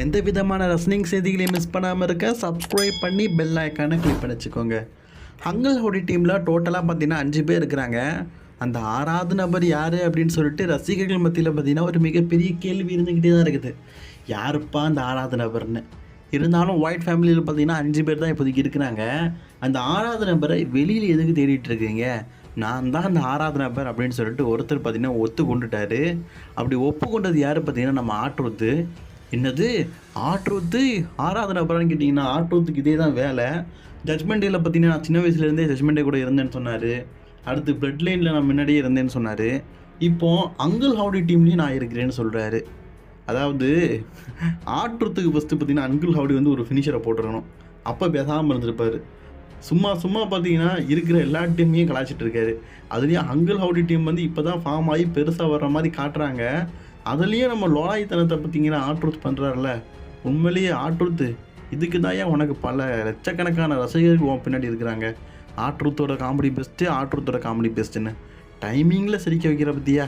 எந்த விதமான ரசனிங் செய்திகளையும் மிஸ் பண்ணாமல் இருக்க சப்ஸ்கிரைப் பண்ணி பெல் ஐக்கானை கிளிக் பண்ணிச்சுக்கோங்க வச்சுக்கோங்க. ஹங்கல்ஹோடி டீமில் டோட்டலாக பார்த்தீங்கன்னா அஞ்சு பேர் இருக்கிறாங்க. அந்த ஆறாவது நபர் யார் அப்படின்னு சொல்லிட்டு ரசிகர்கள் மத்தியில் பார்த்தீங்கன்னா ஒரு மிகப்பெரிய கேள்வி இருந்துக்கிட்டே தான் இருக்குது. யாருப்பா அந்த ஆறாவது நபர்னு? இருந்தாலும் ஒயிட் ஃபேமிலியில் பார்த்தீங்கன்னா அஞ்சு பேர் தான் இப்போதைக்கு இருக்கிறாங்க. அந்த ஆறாவது நபரை வெளியில் எதுக்கு தேடிட்டு இருக்கீங்க? நான் தான் அந்த ஆறாவது நபர் அப்படின்னு சொல்லிட்டு ஒருத்தர் பார்த்தீங்கன்னா ஒத்து கொண்டுட்டாரு அப்படி ஒப்புக்கொண்டது யார் பார்த்தீங்கன்னா நம்ம ஆற்றுறது என்னது? ஆற்றுத்து? ஆராதனை நபரான்னு கேட்டிங்கன்னா ஆட்ருத்துக்கு இதே தான் வேலை ஜட்மெண்ட் டேயில் பார்த்தீங்கன்னா நான் சின்ன வயசுலேருந்தே ஜட்மெண்ட் டே கூட இருந்தேன்னு சொன்னார். அடுத்து பிளட் லைனில் நான் முன்னாடியே இருந்தேன்னு சொன்னார். இப்போது அங்கிள் ஹவுடி டீம்லேயும் நான் இருக்கிறேன்னு சொல்கிறாரு அதாவது ஆட்டுறதுக்கு ஃபஸ்ட்டு பார்த்தீங்கன்னா அங்கிள் ஹவுடி வந்து ஒரு ஃபினிஷரை போட்டுருக்கணும் அப்போ பேசாமல் இருந்திருப்பார். சும்மா சும்மா பார்த்தீங்கன்னா இருக்கிற எல்லா டீமையும் கலாச்சிட்டு இருக்காரு. அதுலேயும் அங்கிள் ஹவுடி டீம் வந்து இப்போ தான் ஃபார்ம் ஆகி பெருசாக வர்ற மாதிரி காட்டுறாங்க. அதுலேயும் நம்ம லோலாயித்தனத்தை பார்த்தீங்கன்னா ஆட்ருத் பண்ணுறாருல உண்மையிலேயே ஆட்ருத்து இதுக்கு தான் ஏன் உனக்கு பல லட்சக்கணக்கான ரசிகர்கள் உன் பின்னாடி இருக்கிறாங்க? ஆற்றுத்தோட காமெடி பெஸ்ட்டு ஆற்றுத்தோட காமெடி பெஸ்ட்டுன்னு டைமிங்கில் சிரிக்க வைக்கிற பற்றியா